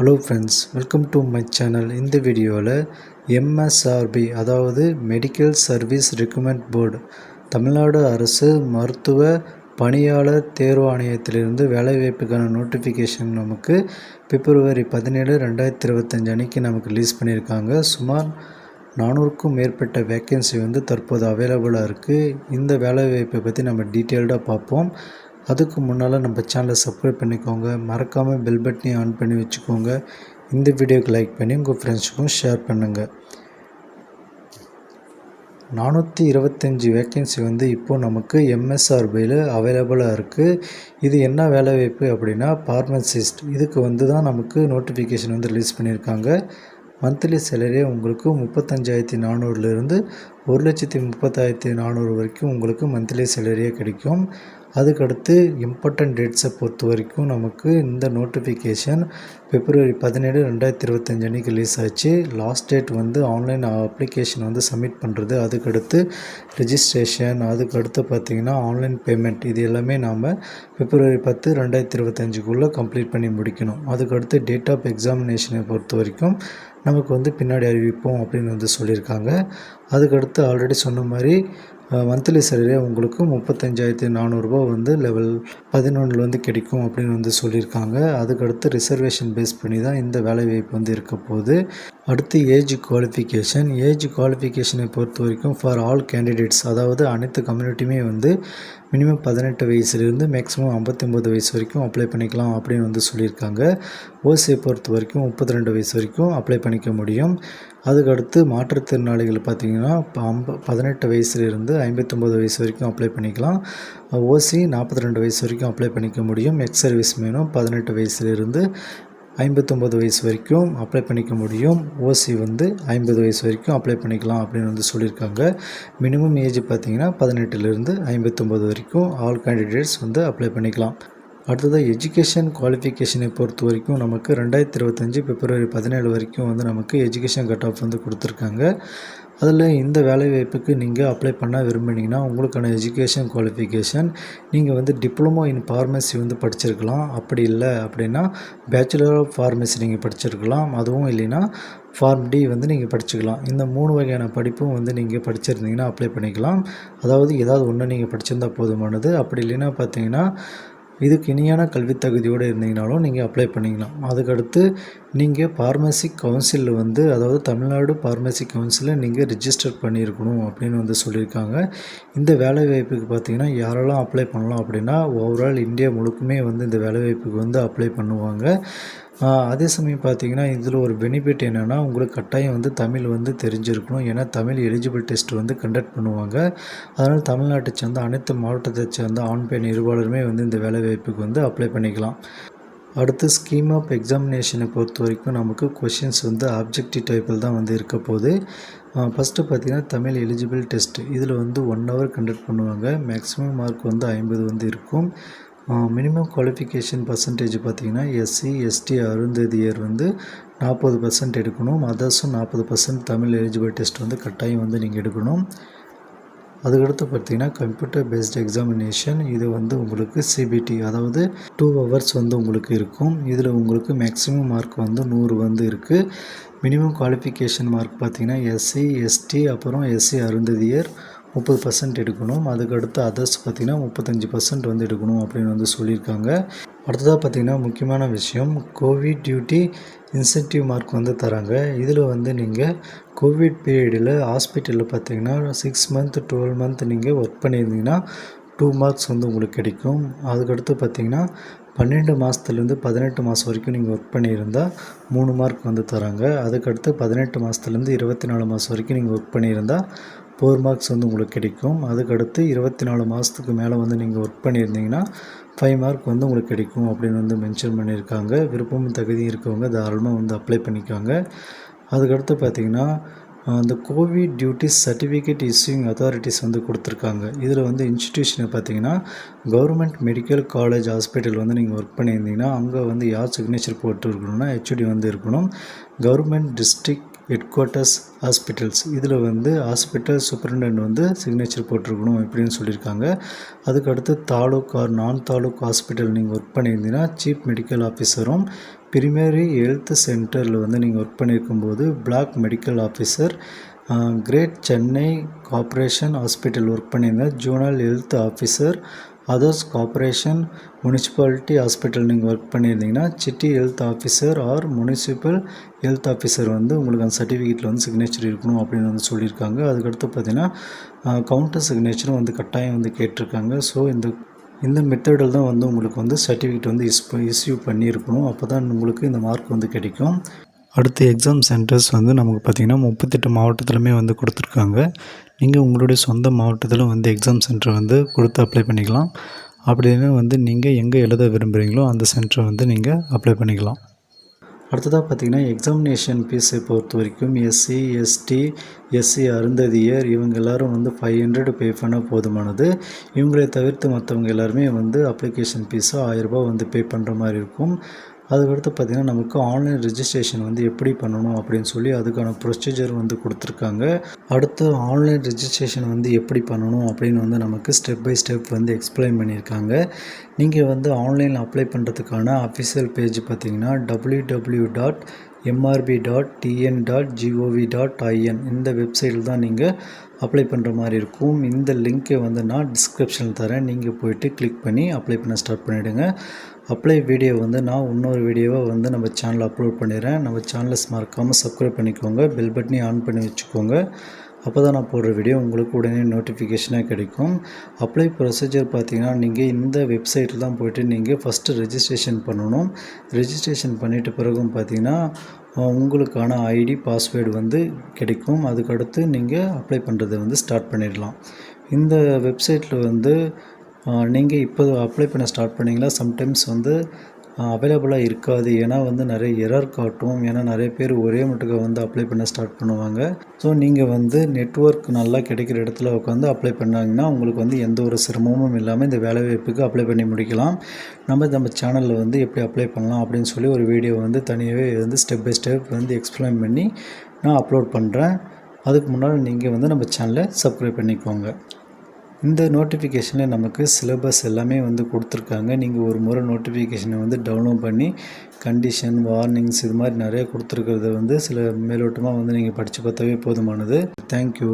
Hello friends welcome to my channel இந்த வீடியோவில் MSRB அதாவது medical service recommend board Tamil Nadu அரசு மருத்துவ பணியாளர் தேர்வு ஆணையத்திலிருந்து வேலைவாய்ப்புக்கான நோட்டிஃபிகேஷன் நமக்கு பிப்ரவரி பதினேழு ரெண்டாயிரத்தி இருபத்தஞ்சு அன்றைக்கி நமக்கு ரிலீஸ் பண்ணியிருக்காங்க. சுமார் நானூறுக்கும் மேற்பட்ட வேக்கன்சி வந்து தற்போது அவைலபிளாக இருக்குது இந்த வேலைவாய்ப்பை பற்றி நம்ம டீட்டெயில்டாக பார்ப்போம். அதுக்கு முன்னால் நம்ம சேனலை சப்ஸ்கிரைப் பண்ணிக்கோங்க. மறக்காமல் பெல் பட்டனையும் ஆன் பண்ணி வச்சுக்கோங்க. இந்த வீடியோக்கு லைக் பண்ணி உங்கள் ஃப்ரெண்ட்ஸுக்கும் ஷேர் பண்ணுங்கள் நானூற்றி இருபத்தஞ்சி வேக்கன்சி வந்து இப்போது நமக்கு எம்எஸ்ஆர்பியில் அவைலபிளாக இருக்குது இது என்ன வேலை வாய்ப்பு அப்படின்னா ஃபார்மசிஸ்ட் இதுக்கு வந்து தான் நமக்கு நோட்டிஃபிகேஷன் வந்து ரிலீஸ் பண்ணியிருக்காங்க. மந்த்லி சேலரியே உங்களுக்கு முப்பத்தஞ்சாயிரத்தி நானூறுலேருந்து ஒரு லட்சத்தி முப்பத்தாயிரத்தி நானூறு வரைக்கும் உங்களுக்கு மந்த்லி சேலரியே கிடைக்கும். அதுக்கடுத்து இம்பார்ட்டன்ட் டேட்ஸை பொறுத்த வரைக்கும் நமக்கு இந்த நோட்டிஃபிகேஷன் பிப்ரவரி பதினேழு ரெண்டாயிரத்தி இருபத்தஞ்சு அன்றைக்கி ரிலீஸ் ஆச்சு. லாஸ்ட் டேட் வந்து ஆன்லைன் அப்ளிகேஷன் வந்து சப்மிட் பண்ணுறது அதுக்கடுத்து ரிஜிஸ்ட்ரேஷன் அதுக்கடுத்து பார்த்திங்கன்னா ஆன்லைன் பேமெண்ட் இது எல்லாமே நாம் பிப்ரவரி பத்து ரெண்டாயிரத்தி இருபத்தஞ்சுக்குள்ளே கம்ப்ளீட் பண்ணி முடிக்கணும். அதுக்கடுத்து டேட் ஆஃப் எக்ஸாமினேஷனை பொறுத்த வரைக்கும் நமக்கு வந்து பின்னாடி அறிவிப்போம் அப்படின்னு வந்து சொல்லியிருக்காங்க. அதுக்கடுத்து ஆல்ரெடி சொன்ன மாதிரி மந்த்லி சேலரி உங்களுக்கு முப்பத்தஞ்சாயிரத்தி நானூறுரூபா வந்து லெவல் பதினொன்றில் வந்து கிடைக்கும் அப்படின்னு வந்து சொல்லியிருக்காங்க. அதுக்கடுத்து ரிசர்வேஷன் பேஸ் பண்ணி தான் இந்த வேலைவாய்ப்பு வந்து இருக்க போகுது. அடுத்து ஏஜ் குவாலிஃபிகேஷன். ஏஜ் குவாலிஃபிகேஷனை பொறுத்த வரைக்கும் ஃபார் ஆல் கேண்டிடேட்ஸ் அதாவது அனைத்து கம்யூனிட்டியுமே வந்து மினிமம் பதினெட்டு வயசுலேருந்து மேக்ஸிமம் ஐம்பத்தொம்பது வயசு வரைக்கும் அப்ளை பண்ணிக்கலாம் அப்படின்னு வந்து சொல்லியிருக்காங்க. ஓசியை பொறுத்த வரைக்கும் முப்பத்தி ரெண்டு வயசு வரைக்கும் அப்ளை பண்ணிக்க முடியும். அதுக்கடுத்து மாற்றுத்திறனாளிகள் பார்த்திங்கன்னா இப்போ ஐம்ப பதினெட்டு வயசுலேருந்து ஐம்பத்தொம்பது வயசு வரைக்கும் அப்ளை பண்ணிக்கலாம். ஓசி நாற்பத்தி ரெண்டு வயசு வரைக்கும் அப்ளை பண்ணிக்க முடியும். எக்ஸ் சர்வீஸ் மேனும் பதினெட்டு வயசுலேருந்து ஐம்பத்தொம்பது வயசு வரைக்கும் அப்ளை பண்ணிக்க முடியும். ஓசி வந்து ஐம்பது வயசு வரைக்கும் அப்ளை பண்ணிக்கலாம் அப்படின்னு வந்து சொல்லியிருக்காங்க. மினிமம் ஏஜ் பார்த்திங்கன்னா பதினெட்டுலேருந்து ஐம்பத்தொம்பது வரைக்கும் ஆல் கேண்டிடேட்ஸ் வந்து அப்ளை பண்ணிக்கலாம். அடுத்ததாக எஜுகேஷன் குவாலிஃபிகேஷனை பொறுத்த வரைக்கும் நமக்கு ரெண்டாயிரத்தி இருபத்தஞ்சி பிப்ரவரி பதினேழு வரைக்கும் வந்து நமக்கு எஜுகேஷன் கட் ஆஃப் வந்து கொடுத்துருக்காங்க. அதில் இந்த வேலைவாய்ப்புக்கு நீங்கள் அப்ளை பண்ண விரும்பினீங்கன்னா உங்களுக்கான எஜுகேஷன் குவாலிஃபிகேஷன் நீங்கள் வந்து டிப்ளமோ இன் ஃபார்மசி வந்து படிச்சிருக்கலாம். அப்படி இல்லை அப்படின்னா பேச்சுலர் ஆஃப் ஃபார்மசி நீங்கள் படிச்சிருக்கலாம். அதுவும் இல்லைன்னா ஃபார்ம் டி வந்து நீங்கள் படிச்சுக்கலாம். இந்த மூணு வகையான படிப்பும் வந்து நீங்கள் படிச்சிருந்தீங்கன்னா அப்ளை பண்ணிக்கலாம். அதாவது ஏதாவது ஒன்று நீங்கள் படிச்சிருந்தால் போதுமானது. அப்படி இல்லைன்னா பார்த்தீங்கன்னா இதுக்கு இணையான கல்வி தகுதியோடு இருந்தீங்கனாலும் நீங்கள் அப்ளை பண்ணிக்கலாம். அதுக்கடுத்து நீங்கள் ஃபார்மசி கவுன்சிலில் வந்து அதாவது தமிழ்நாடு ஃபார்மசி கவுன்சிலில் நீங்கள் ரிஜிஸ்டர் பண்ணியிருக்கணும் அப்படின்னு வந்து சொல்லியிருக்காங்க. இந்த வேலைவாய்ப்புக்கு பார்த்தீங்கன்னா யாரெல்லாம் அப்ளை பண்ணலாம் அப்படின்னா ஓவரால் இந்தியா முழுக்குமே வந்து இந்த வேலைவாய்ப்புக்கு வந்து அப்ளை பண்ணுவாங்க. அதே சமயம் பார்த்தீங்கன்னா இதில் ஒரு பெனிஃபிட் என்னென்னா உங்களுக்கு கட்டாயம் வந்து தமிழ் வந்து தெரிஞ்சிருக்கணும். ஏன்னா தமிழ் எலிஜிபிள் டெஸ்ட் வந்து கண்டக்ட் பண்ணுவாங்க. அதனால் தமிழ்நாட்டை சேர்ந்த அனைத்து மாவட்டத்தை சேர்ந்த ஆண் பெண் இருபாலருமே வந்து இந்த வேலைவாய்ப்புக்கு வந்து அப்ளை பண்ணிக்கலாம். அடுத்து ஸ்கீம் ஆஃப் எக்ஸாமினேஷனை பொறுத்த வரைக்கும் நமக்கு கொஷின்ஸ் வந்து ஆப்ஜெக்டிவ் டைப்பில் தான் வந்து இருக்க போகுது. ஃபஸ்ட்டு பார்த்திங்கன்னா தமிழ் எலிஜிபிள் டெஸ்ட் இதில் வந்து ஒன் ஹவர் கண்டக்ட் பண்ணுவாங்க. மேக்ஸிமம் மார்க் வந்து ஐம்பது வந்து இருக்கும். மினிமம் குவாலிஃபிகேஷன் பர்சன்டேஜ் பார்த்திங்கன்னா எஸ்சி எஸ்டி அருந்ததியர் வந்து நாற்பது பர்சன்ட் எடுக்கணும். அதர்ஸும் நாற்பது பர்சன்ட் தமிழ் எலிஜிபிள் டெஸ்ட் வந்து கட்டாயம் வந்து நீங்கள் எடுக்கணும். அதுக்கடுத்து பார்த்திங்கன்னா கம்ப்யூட்டர் பேஸ்ட் எக்ஸாமினேஷன் இது வந்து உங்களுக்கு சிபிடி அதாவது டூ ஹவர்ஸ் வந்து உங்களுக்கு இருக்கும். இதில் உங்களுக்கு மேக்ஸிமம் மார்க் வந்து நூறு வந்து இருக்குது மினிமம் குவாலிஃபிகேஷன் மார்க் பார்த்திங்கன்னா எஸ்சி எஸ்டி அப்புறம் எஸ்சி அருந்ததியர் முப்பது பர்சன்ட் எடுக்கணும். அதுக்கடுத்து அதர்ஸ் பார்த்திங்கன்னா முப்பத்தஞ்சு பர்சன்ட் வந்து எடுக்கணும் அப்படின்னு வந்து சொல்லியிருக்காங்க. அடுத்ததாக பார்த்திங்கன்னா முக்கியமான விஷயம் கோவிட் டியூட்டி இன்சென்டிவ் மார்க் வந்து தராங்க. இதில் வந்து நீங்கள் கோவிட் பீரியடில் ஹாஸ்பிட்டலில் பார்த்திங்கன்னா சிக்ஸ் மந்த் டுவெல் மந்த் நீங்கள் ஒர்க் பண்ணியிருந்தீங்கன்னா டூ மார்க்ஸ் வந்து உங்களுக்கு கிடைக்கும். அதுக்கடுத்து பார்த்திங்கன்னா பன்னெண்டு மாதத்துலேருந்து பதினெட்டு மாதம் வரைக்கும் நீங்கள் ஒர்க் பண்ணியிருந்தால் மூணு மார்க் வந்து தராங்க. அதுக்கடுத்து பதினெட்டு மாதத்துலேருந்து இருபத்தி நாலு மாதம் வரைக்கும் நீங்கள் ஒர்க் பண்ணியிருந்தால் ஃபோர் மார்க்ஸ் வந்து உங்களுக்கு கிடைக்கும். அதுக்கடுத்து இருபத்தி நாலு மாதத்துக்கு மேலே வந்து நீங்கள் ஒர்க் பண்ணியிருந்தீங்கன்னா ஃபைவ் மார்க் வந்து உங்களுக்கு கிடைக்கும் அப்படின்னு வந்து மென்ஷன் பண்ணியிருக்காங்க. விருப்பமும் தகுதி இருக்கவங்க தாராளமாக வந்து அப்ளை பண்ணிக்காங்க. அதுக்கடுத்து பார்த்திங்கன்னா அந்த covid duties certificate issuing authorities வந்து கொடுத்துருக்காங்க. இதில் வந்து இன்ஸ்டிடியூஷனை பார்த்தீங்கன்னா கவர்மெண்ட் மெடிக்கல் காலேஜ் ஹாஸ்பிட்டல் வந்து நீங்கள் ஒர்க் பண்ணியிருந்தீங்கன்னா அங்கே வந்து யார் சிக்னேச்சர் போட்டு இருக்கணும்னா ஹெச்டி வந்து இருக்கணும். Government district headquarters hospitals. இதில் வந்து ஹாஸ்பிட்டல் சூப்பரிண்டென்ட் வந்து சிக்னேச்சர் போட்டிருக்கணும் இப்படின்னு சொல்லியிருக்காங்க. அதுக்கடுத்து தாலுக் ஆர் நான் தாலுக் ஹாஸ்பிட்டல் நீங்கள் ஒர்க் பண்ணியிருந்தீங்கன்னா சீஃப் மெடிக்கல் ஆஃபீஸரும் பிரிமரி ஹெல்த் சென்டரில் வந்து நீங்கள் work பண்ணியிருக்கும்போது block medical officer great Chennai corporation hospital work பண்ணியிருந்தேன் zonal health officer others corporation municipality hospital நீங்கள் ஒர்க் பண்ணியிருந்தீங்கன்னா city health officer or municipal health officer வந்து உங்களுக்கு அந்த சர்டிஃபிகேட்டில் வந்து சிக்னேச்சர் இருக்கணும் அப்படின்னு வந்து சொல்லியிருக்காங்க. அதுக்கடுத்து பார்த்தீங்கன்னா கவுண்டர் சிக்னேச்சரும் வந்து கட்டாயம் வந்து கேட்டிருக்காங்க. ஸோ இந்த இந்த மெத்தடில் தான் வந்து உங்களுக்கு வந்து சர்டிஃபிகேட் வந்து இஸ் இஸ்யூ பண்ணியிருக்கணும். அப்போ தான் உங்களுக்கு இந்த மார்க் வந்து கிடைக்கும். அடுத்து எக்ஸாம் சென்டர்ஸ் வந்து நமக்கு பார்த்திங்கன்னா முப்பத்தெட்டு மாவட்டத்திலுமே வந்து கொடுத்துருக்காங்க. நீங்கள் உங்களுடைய சொந்த மாவட்டத்தில் வந்து எக்ஸாம் சென்டர் வந்து கொடுத்து அப்ளை பண்ணிக்கலாம். அப்படின்னு வந்து நீங்கள் எங்கே எழுத விரும்புகிறீங்களோ அந்த சென்டரை வந்து நீங்கள் அப்ளை பண்ணிக்கலாம். அடுத்ததாக பார்த்தீங்கன்னா எக்ஸாமினேஷன் ஃபீஸை பொறுத்த வரைக்கும் எஸ்சி எஸ்டி எஸ்சி அருந்ததியர் இவங்க எல்லாரும் வந்து ஃபைவ் ஹண்ட்ரட் பே பண்ணால் போதுமானது. இவங்களை தவிர்த்து மற்றவங்க எல்லாருமே வந்து அப்ளிகேஷன் ஃபீஸாக ஆயிரரூபா வந்து பே பண்ணுற மாதிரி இருக்கும். அதுக்கடுத்து பார்த்திங்கன்னா நமக்கு ஆன்லைன் ரெஜிஸ்ட்ரேஷன் வந்து எப்படி பண்ணணும் அப்படின்னு சொல்லி அதுக்கான ப்ரொசீஜர் வந்து கொடுத்துருக்காங்க. அடுத்து ஆன்லைன் ரெஜிஸ்ட்ரேஷன் வந்து எப்படி பண்ணணும் அப்படின்னு வந்து நமக்கு ஸ்டெப் பை ஸ்டெப் வந்து எக்ஸ்பிளைன் பண்ணியிருக்காங்க. நீங்கள் வந்து ஆன்லைனில் அப்ளை பண்ணுறதுக்கான அஃபிஷியல் பேஜ் பார்த்தீங்கன்னா W W dot MRB dot TN dot GOV dot IN இந்த வெப்சைட்டில் தான் நீங்கள் அப்ளை பண்ணுற மாதிரி இருக்கும். இந்த லிங்க்கை வந்து நான் டிஸ்கிரிப்ஷனில் தரேன். நீங்கள் போயிட்டு கிளிக் பண்ணி அப்ளை பண்ண ஸ்டார்ட் பண்ணிவிடுங்க அப்ளை வீடியோ வந்து நான் இன்னொரு வீடியோவை வந்து நம்ம சேனலில் அப்லோட் பண்ணிடுறேன். நம்ம சேனலை மறக்காமல் சப்ஸ்கிரைப் பண்ணிக்கோங்க. பெல் பட்டனையும் ஆன் பண்ணி வச்சுக்கோங்க. அப்போ தான் நான் போடுற வீடியோ உங்களுக்கு உடனே நோட்டிஃபிகேஷனாக கிடைக்கும். அப்ளை ப்ரொசீஜர் பார்த்தீங்கன்னா நீங்கள் இந்த வெப்சைட்டில் தான் போய்ட்டு நீங்கள் ஃபஸ்ட்டு ரெஜிஸ்ட்ரேஷன் பண்ணணும். ரெஜிஸ்ட்ரேஷன் பண்ணிட்ட பிறகும் பார்த்தீங்கன்னா உங்களுக்கான ஐடி பாஸ்வேர்டு வந்து கிடைக்கும். அதுக்கடுத்து நீங்கள் அப்ளை பண்ணுறதை வந்து ஸ்டார்ட் பண்ணிடலாம். இந்த வெப்சைட்டில் வந்து நீங்கள் இப்போ அப்ளை பண்ண ஸ்டார்ட் பண்ணிங்களா? சம்டைம்ஸ் வந்து அவைலபிளாக இருக்காது. ஏன்னா வந்து நிறைய எரர் காட்டும். ஏன்னா நிறைய பேர் ஒரே மட்டுக்க வந்து அப்ளை பண்ண ஸ்டார்ட் பண்ணுவாங்க. ஸோ நீங்கள் வந்து நெட்ஒர்க் நல்லா கிடைக்கிற இடத்துல உட்காந்து அப்ளை பண்ணாங்கன்னா உங்களுக்கு வந்து எந்த ஒரு சிரமமும் இல்லாமல் இந்த வேலைவாய்ப்புக்கு அப்ளை பண்ணி முடிக்கலாம். நம்ம நம்ம சேனலில் வந்து எப்படி அப்ளை பண்ணலாம் அப்படின்னு சொல்லி ஒரு வீடியோ வந்து தனியாகவே வந்து ஸ்டெப் பை ஸ்டெப் வந்து எக்ஸ்பிளைன் பண்ணி நான் அப்லோட் பண்ணுறேன் அதுக்கு முன்னால் நீங்கள் வந்து நம்ம சேனலை சப்ஸ்கிரைப் பண்ணிக்கோங்க. இந்த நோட்டிஃபிகேஷனில் நமக்கு சிலபஸ் எல்லாமே வந்து கொடுத்துருக்காங்க. நீங்கள் ஒரு முறை நோட்டிஃபிகேஷனை வந்து டவுன்லோட் பண்ணி கண்டிஷன் வார்னிங்ஸ் இது மாதிரி நிறைய கொடுத்துருக்கிறத வந்து சில மேலோட்டமாக வந்து நீங்கள் படித்து பார்த்தாவே போதுமானது. தேங்க்யூ